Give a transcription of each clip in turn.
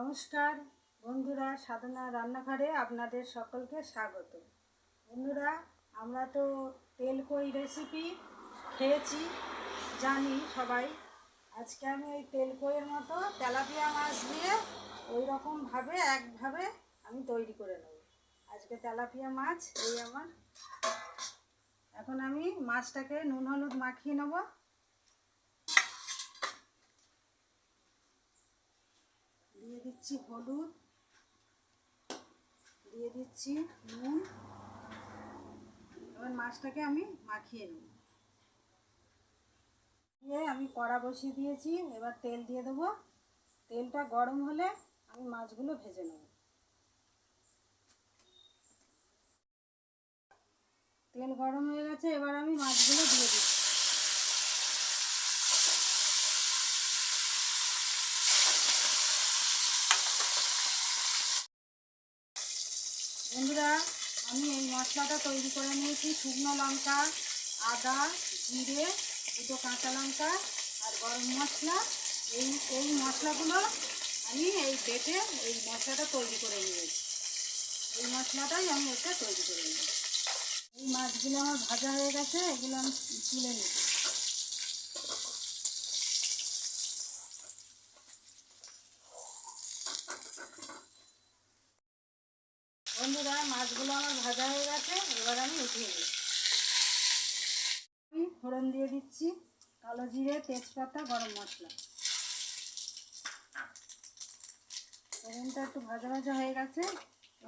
নমস্কার, বন্ধুরা সাধনা রান্নাঘরে আপনাদের সকলকে স্বাগত। বন্ধুরা, আমরা তো তেল কই রেসিপি খেয়েছি, জানি সবাই। আজকে আমি ওই তেল কইয়ের মতো তেলাপিয়া মাছ দিয়ে ওই রকমভাবে একভাবে আমি তৈরি করে নেব। আজকে তেলাপিয়া মাছ, এই আমার। এখন আমি মাছটাকে নুন, হলুদ মাখিয়ে নেব। দিয়ে দিচ্ছি হলুদ, দিয়ে দিচ্ছি নুন, এবার মাছটাকে আমি মাখিয়ে নেব। দিয়ে আমি কড়া বসিয়ে দিয়েছি, এবার তেল দিয়ে দেবো। তেলটা গরম হলে আমি মাছগুলো ভেজে নেব। তেল গরম হয়ে গেছে, এবার আমি মাছগুলো দিয়ে দিচ্ছি। বন্ধুরা, আমি এই মশলাটা তৈরি করে নিয়েছি। শুকনো লঙ্কা, আদা, জিরে, দুটো কাঁচা লঙ্কা আর গরম মশলা। এই এই মশলাগুলো আমি এই বেটে এই মশলাটা তৈরি করে নিয়েছি। এই মশলাটাই আমি এটা তৈরি করে নিয়েছি। এই মাছগুলো আমার ভাজা হয়ে গেছে, এগুলো আমি তুলে নিচ্ছি। বন্ধুরা, মাছগুলো আমার ভাজা হয়ে গেছে, এবার আমি উঠিয়ে দিচ্ছি ফোড়ন দিয়ে দিচ্ছি কালো জিরে, তেজপাতা, গরম মশলা। ফোড়নটা একটু ভাজা ভাজা হয়ে গেছে।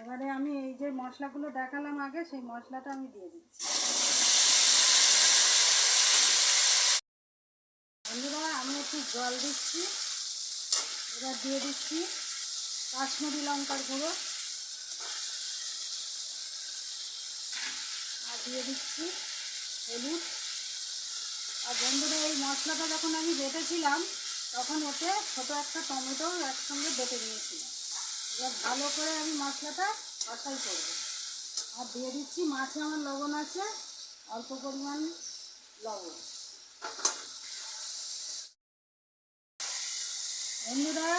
এবারে আমি এই যে মশলাগুলো দেখালাম আগে, সেই মশলাটা আমি দিয়ে দিচ্ছি। বন্ধুরা, আমি একটু জল দিচ্ছি। এবার দিয়ে দিচ্ছি কাশ্মীরি লঙ্কার গুঁড়ো। দিয়ে দিচ্ছি, হলুদ। আর বন্ধুরা, এই মশলাটা যখন আমি বেটেছিলাম, তখন ওতে ছোটো একটা টমেটো একসঙ্গে বেটে নিয়েছিলাম। এবার ভালো করে আমি মশলাটা কষাই করব। আর দিয়ে দিচ্ছি, মাছে আমার লবণ আছে, অল্প পরিমাণ লবণ। বন্ধুরা,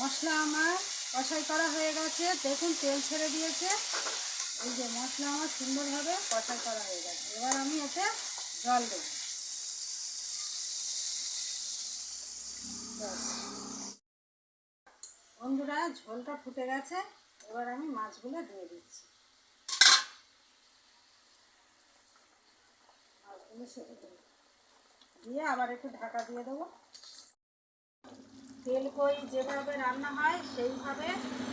মশলা আমার কষাই করা হয়ে গেছে। দেখুন, তেল ছেড়ে দিয়েছে। এই যে মশলা আমার সুন্দরভাবে কষাই করা হয়ে গেছে। এবার আমি এতে জল দেব। বন্ধুরা, ঝোলটা ফুটে গেছে। এবার আমি মাছগুলো দিয়ে দিচ্ছি। দিয়ে আবার একটু ঢাকা দিয়ে দেবো। তেল কই যেভাবে রান্না হয়, সেইভাবে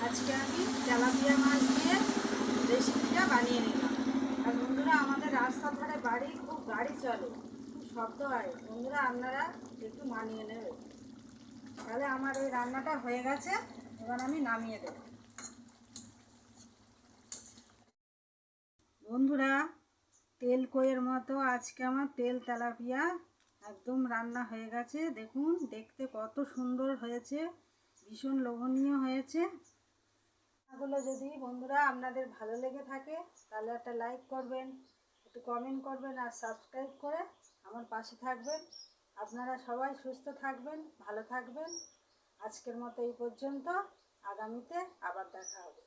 আজকে আমি তেলাপিয়া মাছ দিয়ে রেসিপিটা বানিয়ে নিলাম। আর বন্ধুরা, আমাদের রাস্তার ধারে বাড়ি, খুব গাড়ি চলে। খুব শব্দ হয়। বন্ধুরা, আপনারা একটু মানিয়ে নেবে তাহলে আমার এই রান্নাটা হয়ে গেছে। এবার আমি নামিয়ে দেব। বন্ধুরা, তেল কইয়ের মতো আজকে আমার তেল তেলাপিয়া একদম রান্না হয়ে গেছে। দেখুন, দেখতে কত সুন্দর হয়েছে। ভীষণ লোভনীয় হয়েছে। এগুলো যদি বন্ধুরা আপনাদের ভালো লেগে থাকে, তাহলে একটা লাইক করবেন, একটু কমেন্ট করবেন আর সাবস্ক্রাইব করে আমার পাশে থাকবেন। আপনারা সবাই সুস্থ থাকবেন, ভালো থাকবেন। আজকের মতো এই পর্যন্ত, আগামীতে আবার দেখা হবে।